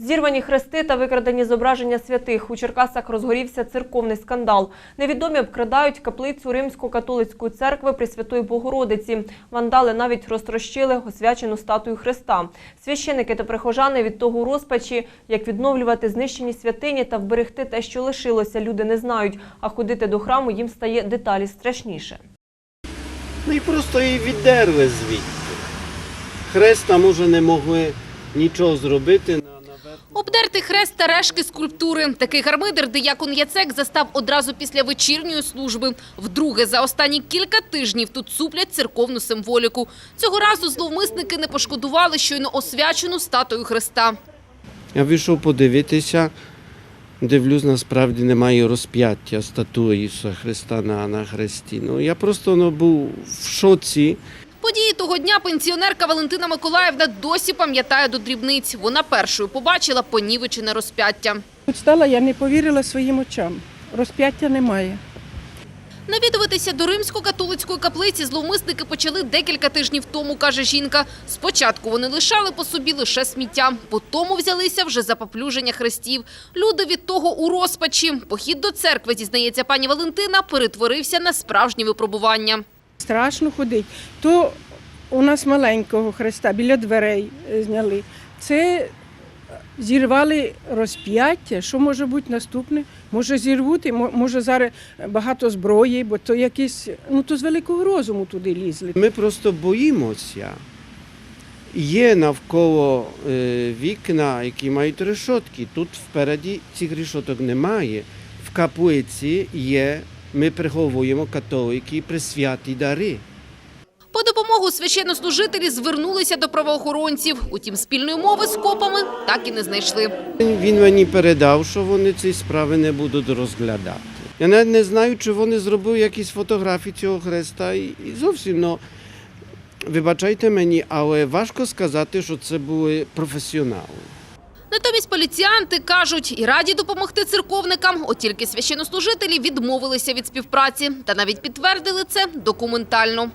Зірвані хрести та викрадені зображення святих. У Черкасах розгорівся церковний скандал. Невідомі обкрадають каплицю Римсько-католицької церкви Пресвятої Богородиці. Вандали навіть розтрощили освячену статую Христа. Священики та прихожани від того розпачі, як відновлювати знищені святині та вберегти те, що лишилося, люди не знають. А ходити до храму їм стає деталі страшніше. Ну і просто її віддерли звідти. Хреста, може, не могли нічого зробити. Обдертий хрест та решки скульптури. Такий гармидер диякон Яцек застав одразу після вечірньої служби. Вдруге за останні кілька тижнів тут суплять церковну символіку. Цього разу зловмисники не пошкодували щойно освячену статую Христа. Я вийшов подивитися, дивлюсь, насправді немає розп'яття статуї Христа на, на хресті. Ну, я просто ну, був в шоці. Події того дня пенсіонерка Валентина Миколаївна досі пам'ятає до дрібниць. Вона першою побачила понівечене розп'яття. Тут стала, я не повірила своїм очам. Розп'яття немає. Навідуватися до римсько-католицької каплиці зловмисники почали декілька тижнів тому, каже жінка. Спочатку вони лишали по собі лише сміття, потім взялися вже за поплюження хрестів. Люди від того у розпачі. Похід до церкви, зізнається пані Валентина, перетворився на справжнє випробування. Страшно ходить. То у нас маленького хреста біля дверей е, зняли. Це зірвали розп'яття. Що може бути наступне? Може зірвуть, і може зараз багато зброї, бо то якісь, ну то з великого розуму туди лізли. Ми просто боїмося. Є навколо е, вікна, які мають решотки. Тут впереді цих решоток немає. В каплиці є, ми приховуємо католики присвяті дари. По допомогу священнослужителі звернулися до правоохоронців. Утім, спільної мови з копами так і не знайшли. Він мені передав, що вони ці справи не будуть розглядати. Я навіть не знаю, чи вони зробили якісь фотографії цього хреста. І зовсім, ну, вибачайте мені, але важко сказати, що це були професіонали. Натомість поліціянти кажуть, і раді допомогти церковникам, от тільки священнослужителі відмовилися від співпраці та навіть підтвердили це документально.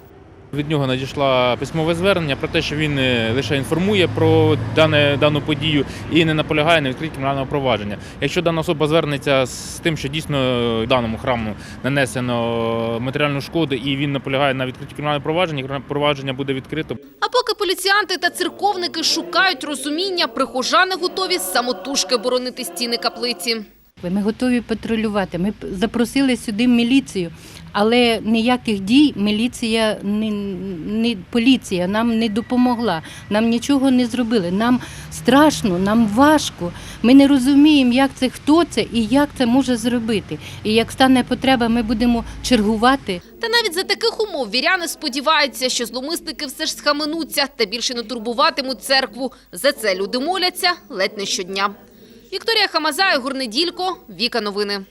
Від нього надійшло письмове звернення про те, що він е, лише інформує про дане, дану подію і не наполягає на відкритті кримінального провадження. Якщо дана особа звернеться з тим, що дійсно даному храму нанесено матеріальну шкоду, і він наполягає на відкритті кримінального провадження, провадження буде відкрито. Поліціянти та церковники шукають розуміння, прихожани готові самотужки боронити стіни каплиці. Ми готові патрулювати. Ми запросили сюди міліцію, але ніяких дій міліція не, не поліція нам не допомогла. Нам нічого не зробили. Нам страшно, нам важко. Ми не розуміємо, як це, хто це і як це може зробити. І як стане потреба, ми будемо чергувати. Та навіть за таких умов віряни сподіваються, що зломисники все ж схаменуться та більше не турбуватимуть церкву. За це люди моляться ледь не щодня. Вікторія Хамазай, Гурнеділько, Віка Новини.